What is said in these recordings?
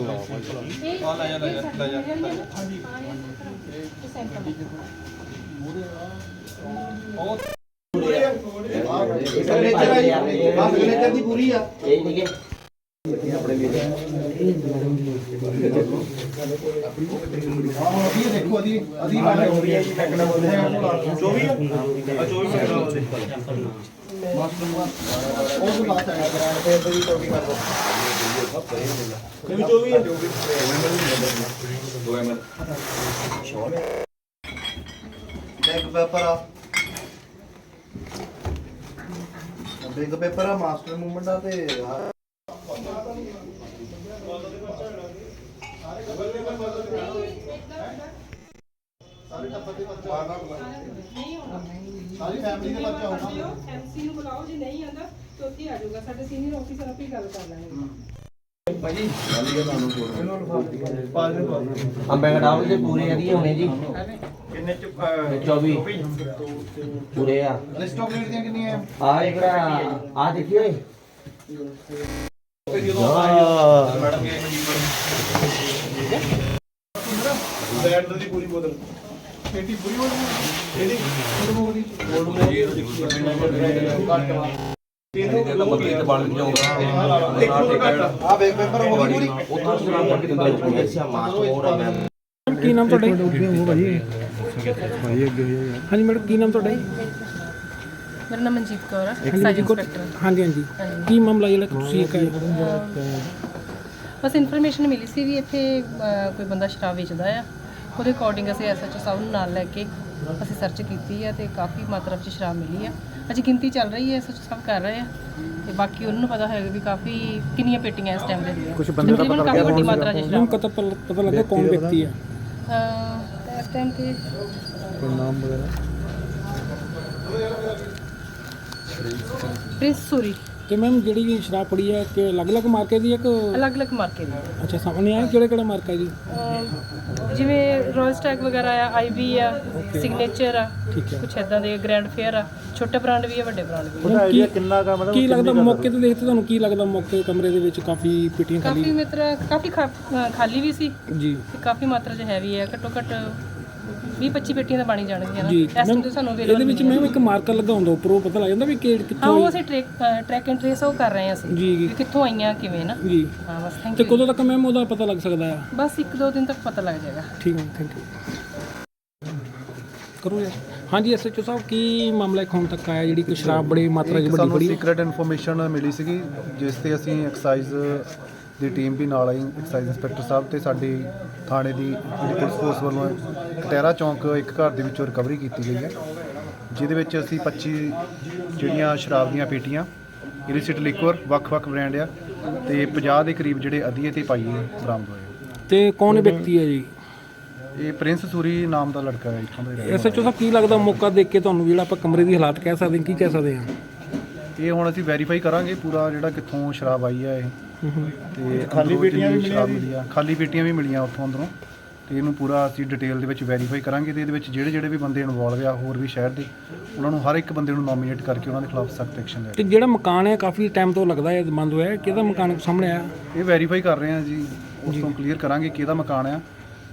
ਨੀ। ਸਿਗਨੇਚਰ ਦੀ ਪੂਰੀ ਆ ਅਭੀ ਦੇਖੋ ਅਦੀ ਅਦੀ ਬਾਤ ਹੋ ਰਹੀ ਹੈ ਜੀ। ਟੈਕਨਾ ਬੋਲਦੇ 24 ਆ 24 ਉਹ ਤੋਂ ਬਾਤ ਹੈ। ਬ੍ਰਾਂਡ ਤੇ ਅੰਦਰ ਹੀ ਟੋਪੀ ਕਰ ਦੋ ਕਿਵੇਂ 24 ਪੇਪਰ ਆ ਬਿਗ ਪੇਪਰ ਆ ਮਾਸਟਰ ਮੂਵਮੈਂਟ ਆ ਤੇ ਆਹ ਸਾਰੇ ਟੱਬਰ ਦੇ ਬੱਚੇ ਸਾਰੀ ਫੈਮਿਲੀ ਦੇ ਬੱਚੇ ਹੋਣਾ ਐਮਸੀ ਨੂੰ। ਬੁਲਾਓ ਜੇ ਨਹੀਂ ਆਂਦਾ ਤੇ ਉੱਥੇ ਹੀ ਆ ਜਾਊਗਾ। ਸਾਡੇ ਸੀਨੀਅਰ ਆਫੀਸਰ ਆਪੇ ਗੱਲ ਕਰ ਲੈਣਗੇ। ਅੰਬੇ ਘਟਾਓ ਜੇ ਪੂਰੇ ਇਹਦੀ ਹੋਣੇ ਜੀ। ਕਿੰਨੇ ਚ 24 ਪੂਰੇ ਆ। ਲਿਸਟ ਆਫ ਦੀਆਂ ਕਿੰਨੀਆਂ ਆ? ਇਕੜਾ ਆ ਦੇਖਿਓ ਏ ਬ੍ਰਾਂਡ ਦੀ ਪੂਰੀ ਬੋਤਲ। ਪੇਟੀ ਪੂਰੀ ਬੋਤਲ ਇਹਦੀ ਪੂਰੀ ਆ। ਬੈਕ ਪੇਪਰ ਹੋ ਗਈ ਪੂਰੀ ਉਤੋਂ ਸੁਣਾ ਕੇ ਦਿੰਦਾ ਪੂਰੇ ਸਿਆ ਮਾਸ ਹੋਰ ਆ ਮੈਂ ਕੀ ਨਾਮ ਤੁਹਾਡਾ ਜੀ? ਹਾਂਜੀ ਮੈਡਮ ਕੀ ਨਾਮ ਤੁਹਾਡਾ ਜੀ? ਮੇਰਾ ਨਾਮ ਮਨਜੀਤ ਕੌਰ ਹੈ ਐਕਸਾਈਜ਼ ਜੀ, ਇੰਸਪੈਕਟਰ। ਹਾਂਜੀ ਹਾਂਜੀ। ਕੀ ਮਾਮਲਾ ਜਿਹੜਾ ਤੁਸੀਂ ਇੱਕ ਬਸ ਇਨਫੋਰਮੇਸ਼ਨ ਮਿਲੀ ਸੀ ਵੀ ਇੱਥੇ ਅਹ, ਕੋਈ ਬੰਦਾ ਸ਼ਰਾਬ ਵੇਚਦਾ ਆ। ਉਹਦੇ ਅਕੋਰਡਿੰਗ ਅਸੀਂ ਐਸਐਚਓ ਸਾਹਿਬ ਨੂੰ ਨਾਲ ਲੈ ਕੇ ਅਸੀਂ ਸਰਚ ਕੀਤੀ ਆ ਤੇ ਕਾਫੀ ਮਾਤਰਾ ਵਿੱਚ ਸ਼ਰਾਬ ਮਿਲੀ ਆ। ਅਜੇ ਗਿਣਤੀ ਚੱਲ ਰਹੀ ਹੈ ਐਸਐਚਓ ਸਾਹਿਬ ਕਰ ਰਹੇ ਆ ਤੇ ਬਾਕੀ ਉਹਨਾਂ ਨੂੰ ਪਤਾ ਹੋਏਗਾ ਵੀ ਕਾਫੀ ਕਿੰਨੀਆਂ ਪੇਟੀਆਂ ਇਸ ਟਾਈਮ ਦੇ। ਦੀਆਂ ਕੁਝ ਬੰਦੇ ਦਾ ਪਤਾ ਕਾਫੀ ਵੱਡੀ ਮਾਤਰਾ ਚ ਨੂੰ ਸ਼ਰਾਬ ਪਤਾ ਪਲ- ਪਤਾ ਲੱਗਾ ਕੌਣ ਵਿਅਕਤੀ ਹੈ ਅਹ, ਇਸ ਟਾਈਮ ਤੇ ਨਾਮ ਵਗੈਰਾ? ਪ੍ਰਿੰਸ ਸੂਰੀ। ਤੇ ਮੈਮ ਜਿਹੜੀ ਇਹ ਸ਼ਰਾਬ ਪੜੀ ਹੈ ਕਿ ਅਲੱਗ-ਅਲੱਗ ਮਾਰਕੇ ਦੀ ਹੈ ਕਿ ਅਲੱਗ-ਅਲੱਗ ਮਾਰਕੇ ਦੀ। ਅੱਛਾ ਸਾਹਮਣੇ ਆਇਆ ਕਿਹੜੇ ਕਿਹੜੇ ਮਾਰਕਾ ਜੀ? ਅਹ ਜਿਵੇਂ ਰੋਇਲ ਸਟੈਗ ਵਗੈਰਾ ਆ ਆਈਬੀ ਆ ਸਿਗਨੇਚਰ ਆ ਠੀਕ ਹੈ। ਕੁਛ ਇਦਾਂ ਦੇ ਗ੍ਰੈਂਡ ਫੇਅਰ ਆ ਛੋਟੇ ਬ੍ਰਾਂਡ ਵੀ ਆ ਵੱਡੇ ਬ੍ਰਾਂਡ ਵੀ ਆ। ਮੈਮ, ਕੀ ਕੀ ਲੱਗਦਾ ਮੌਕੇ ਤੇ ਦੇਖਦੇ ਤੁਹਾਨੂੰ ਕੀ ਲੱਗਦਾ ਮੌਕੇ ਕਮਰੇ ਦੇ ਵਿੱਚ ਕਾਫੀ ਪੇਟੀਆਂ ਕਾਫੀ ਖਾਲੀ ਮਾਤਰਾ ਕਾਫੀ ਖਾ- ਅਹ ਖਾਲੀ ਵੀ ਸੀ। ਜੀ। ਤੇ ਕਾਫੀ ਮਾਤਰਾ ਚ ਹੈਵੀ ਹੈ ਘੱਟੋ ਘੱਟ 20 25 ਪੇਟੀਆਂ ਤਾਂ ਬਣੀ ਜਾਣਗੀਆਂ ਨਾ। ਜੀ ਇਸ ਟਾਈਮ ਮੈਮ, ਤੇ ਸਾਨੂੰ ਇਹਦੇ ਵਿੱਚ ਮੈਮ ਇੱਕ ਮਾਰਕਰ ਲੱਗਾ ਹੁੰਦਾ ਉੱਪਰੋਂ ਪਤਾ ਲੱਗ ਜਾਂਦਾ ਵੀ ਕਿ ਹਾਂ ਕਿੱਥੋਂ ਉਹ ਅਸੀਂ ਟ੍ਰੈਕ ਟਰੈਕ ਐਂਡ ਟ੍ਰੇਸ ਉਹ ਕਰ ਰਹੇ ਹਾਂ ਅਸੀਂ ਜੀ ਜੀ। ਵੀ ਕਿੱਥੋਂ ਆਈਆਂ ਕਿਵੇਂ ਨਾ। ਜੀ। ਹਾਂ ਬਸ ਥੈਂਕ ਤੇ ਯੂ ਕਦੋਂ ਤੱਕ ਮੈਮ ਉਹਦਾ ਪਤਾ ਲੱਗ ਸਕਦਾ ਆ? ਬਸ ਇੱਕ ਦੋ ਦਿਨ ਤੱਕ ਪਤਾ ਲੱਗ ਜਾਏਗਾ। ਠੀਕ ਹੈ ਥੈਂਕ ਯੂ ਕਰੋ ਯਾਰ। ਹਾਂਜੀ ਐਸਐਚਓ ਸਾਹਿਬ ਕੀ ਮਾਮਲਾ ਇੱਕ ਹੁਣ ਤੱਕ ਆਇਆ? ਜਿਹੜੀ ਕੋਈ ਸ਼ਰਾਬ ਬੜੀ ਮਾਤਰਾ 'ਚ ਇੱਕ ਵੱਡੀ ਸਾਨੂੰ ਫੜੀ ਸੀਕ੍ਰੀਟ ਇਨਫੋਰਮੇਸ਼ਨ ਮਿਲੀ ਸੀਗੀ ਜਿਸ ਤੇ ਅਸੀਂ ਐਕਸਾਈਜ਼ ਦੀ ਟੀਮ ਵੀ ਨਾਲ ਆਈ ਐਕਸਾਈਜ਼ ਇੰਸਪੈਕਟਰ ਸਾਹਿਬ ਤੇ ਸਾਡੀ ਥਾਣੇ ਦੀ ਜਿਹੜੀ ਪੁਲਿਸ ਫੋਰਸ ਵੱਲੋਂ ਕਟਹਿਰਾ ਚੌਂਕ ਇੱਕ ਘਰ ਦੇ ਵਿੱਚੋਂ ਰਿਕਵਰੀ ਕੀਤੀ ਗਈ ਹੈ ਜਿਹਦੇ ਵਿੱਚ ਅਸੀਂ 25 ਜਿਹੜੀਆਂ ਸ਼ਰਾਬ ਦੀਆਂ ਪੇਟੀਆਂ ਇਲਿਸਿਟ ਲਿਕਵਰ ਵੱਖ-ਵੱਖ ਬ੍ਰਾਂਡ ਆ ਤੇ 50 ਦੇ ਕਰੀਬ ਜਿਹੜੇ ਅਧੀਏ ਤੇ ਪਾਈਏ ਬਰਾਮਦ ਹੋਏ ਤੇ ਕੌਣ ਵਿਅਕਤੀ ਹੈ ਜੀ ਇਹ ਪ੍ਰਿੰਸ ਸੂਰੀ ਨਾਮ ਦਾ ਲੜਕਾ ਹੈ ਇੱਥੋਂ ਦਾ ਹੀ ਰਹਿਣ। ਐਸਐਚਓ ਸਾਹਿਬ ਕੀ ਲੱਗਦਾ ਮੌਕਾ ਦੇਖ ਕੇ ਤੁਹਾਨੂੰ ਜਿਹੜਾ ਆਪਾਂ ਕਮਰੇ ਦੀ ਹਾਲਾਤ ਕਹਿ ਸਕਦੇ ਹਾਂ ਕੀ ਕਹਿ ਸਕਦੇ ਹਾਂ ਇਹ ਹੁਣ ਅਸੀਂ ਵੈਰੀਫਾਈ ਕਰਾਂਗੇ ਪੂਰਾ ਜਿਹੜਾ ਕਿੱਥੋਂ ਸ਼ਰਾਬ ਆਈ ਹੈ ਇਹ। ਤੇ ਖਾਲੀ ਪੇਟੀਆਂ ਵੀ ਮਿਲੀਆਂ ਖਾਲੀ ਪੇਟੀਆਂ ਵੀ ਮਿਲੀਆਂ ਉੱਥੋਂ ਅੰਦਰੋਂ। ਤੇ ਇਹਨੂੰ ਪੂਰਾ ਅਸੀਂ ਡਿਟੇਲ ਦੇ ਵਿੱਚ ਵੈਰੀਫਾਈ ਕਰਾਂਗੇ ਤੇ ਇਹਦੇ ਵਿੱਚ ਜਿਹੜੇ ਜਿਹੜੇ ਵੀ ਬੰਦੇ ਇਨਵੋਲਵ ਆ ਹੋਰ ਵੀ ਸ਼ਹਿਰ ਦੇ ਉਹਨਾਂ ਨੂੰ ਹਰ ਇੱਕ ਬੰਦੇ ਨੂੰ ਨੋਮੀਨੇਟ ਕਰਕੇ ਉਹਨਾਂ ਦੇ ਖਿਲਾਫ ਸਖਤ ਐਕਸ਼ਨ ਲੈ ਤੇ ਜਿਹੜਾ ਮਕਾਨ ਹੈ ਕਾਫੀ ਟਾਈਮ ਤੋਂ ਲੱਗਦਾ ਹੈ ਬੰਦ ਹੋਇਆ ਹੈ। ਕਿਹਦਾ ਮਕਾਨ ਸਾਹਮਣੇ ਆਇਆ? ਇਹ ਵੈਰੀਫਾਈ ਕਰ ਰਹੇ ਆ ਜੀ ਉਸ ਤੋਂ ਕਲੀਅਰ ਕਰਾਂਗੇ ਕਿਹਦਾ ਮਕਾਨ ਆ।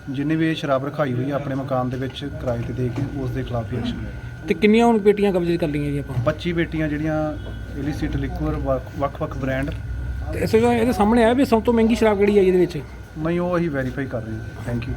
ਜਿੰਨੇ ਵੀ ਇਹ ਸ਼ਰਾਬ ਰਖਾਈ ਹੋਈ ਆ ਆਪਣੇ ਮਕਾਨ ਦੇ ਵਿੱਚ ਕਿਰਾਏ ਤੇ ਦੇ ਕੇ ਉਸ ਦੇ ਖਿਲਾਫ ਹੀ ਐਕਸ਼ਨ ਲੈ ਤੇ ਕਿੰਨੀਆਂ ਹੁਣ ਪੇਟੀਆਂ ਕਬਜ਼ੇ ਕਰ ਲਈਆਂ ਜੀ ਆਪਾਂ? 25 ਬੇਟੀਆਂ ਜਿਹੜੀਆਂ ਇਲਿਸਿਟ ਲਿਕਵਰ ਵੱਖ-ਵੱਖ ਬ੍ਰਾਂਡ ਤੇ ਤਰ੍ਹਾਂ ਇਹਦੇ ਸਾਹਮਣੇ ਆਇਆ ਵੀ ਸਭ ਤੋਂ ਮਹਿੰਗੀ ਸ਼ਰਾਬ ਕਿਹੜੀ ਹੈ ਜੀ ਇਹਦੇ ਵਿੱਚ? ਨਹੀਂ, ਉਹ ਅਸੀਂ ਵੈਰੀਫਾਈ ਕਰ ਰਹੇ ਹਾਂ। Thank you